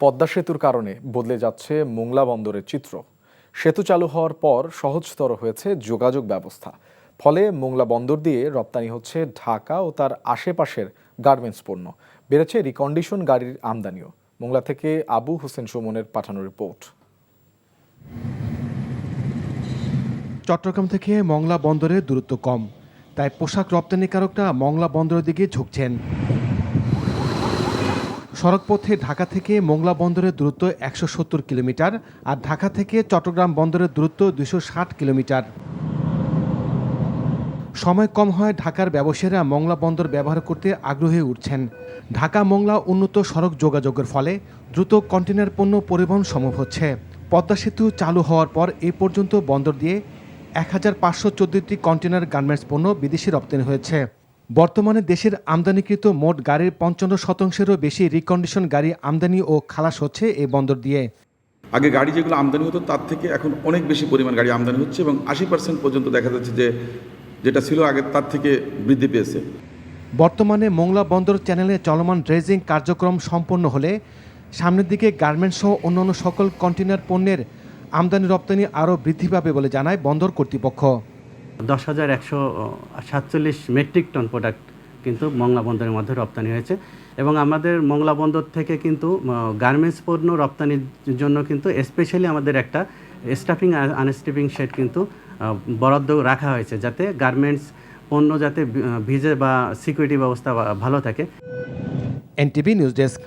পদ্মা সেতুর কারণে বদলে যাচ্ছে মোংলা বন্দরের চিত্র। সেতু চালু হওয়ার পর সহজতর হয়েছে যোগাযোগ ব্যবস্থা। ফলে মোংলা বন্দর দিয়ে রপ্তানি হচ্ছে ঢাকা ও তার আশেপাশের গার্মেন্টস পণ্য। বেড়েছে রিকন্ডিশন গাড়ির আমদানিও। মোংলা থেকে আবু হোসেন সুমনের পাঠানো রিপোর্ট। চট্টগ্রাম থেকে মংলা বন্দরের দূরত্ব কম, তাই পোশাক রপ্তানিকারকরা মংলা বন্দরের দিকে ঝুঁকছেন। সড়কপথে ঢাকা থেকে মোংলা বন্দরের দূরত্ব একশো সত্তর কিলোমিটার আর ঢাকা থেকে চট্টগ্রাম বন্দরের দূরত্ব দুশো ষাট কিলোমিটার। সময় কম হয় ঢাকার ব্যবসায়ীরা মংলা বন্দর ব্যবহার করতে আগ্রহী উঠছেন। ঢাকা মংলা উন্নত সড়ক যোগাযোগের ফলে দ্রুত কন্টেনার পণ্য পরিবহন সম্ভব হচ্ছে। পদ্মা সেতু চালু হওয়ার পর এ পর্যন্ত বন্দর দিয়ে এক হাজার পাঁচশো চোদ্দটি কন্টেনার গার্মেন্টস পণ্য বিদেশে রপ্তানি হয়েছে। বর্তমানে দেশের আমদানিকৃত মোট গাড়ির পঞ্চান্ন শতাংশেরও বেশি রিকন্ডিশন গাড়ি আমদানি ও খালাস হচ্ছে এই বন্দর দিয়ে। আগে গাড়ি যেগুলো আমদানি হতো তার থেকে এখন অনেক বেশি পরিমাণ গাড়ি আমদানি হচ্ছে এবং আশি পার্সেন্ট পর্যন্ত দেখা যাচ্ছে যে যেটা ছিল আগে তার থেকে বৃদ্ধি পেয়েছে। বর্তমানে মোংলা বন্দর চ্যানেলে চলমান ড্রেজিং কার্যক্রম সম্পন্ন হলে সামনের দিকে গার্মেন্টস সহ অন্যান্য সকল কন্টেনার পণ্যের আমদানি রপ্তানি আরও বৃদ্ধি পাবে বলে জানায় বন্দর কর্তৃপক্ষ। দশ হাজার একশো সাতচল্লিশ মেট্রিক টন প্রোডাক্ট কিন্তু মংলা বন্দরের মধ্যে রপ্তানি হয়েছে। এবং আমাদের মংলা বন্দর থেকে কিন্তু গার্মেন্টস পণ্য রপ্তানির জন্য কিন্তু স্পেশালি আমাদের একটা স্টাফিং আনস্টাফিং শেড কিন্তু বরাদ্দ রাখা হয়েছে যাতে গার্মেন্টস পণ্য যাতে ভিজে বা সিকিউরিটি ব্যবস্থা ভালো থাকে। NTV news desk.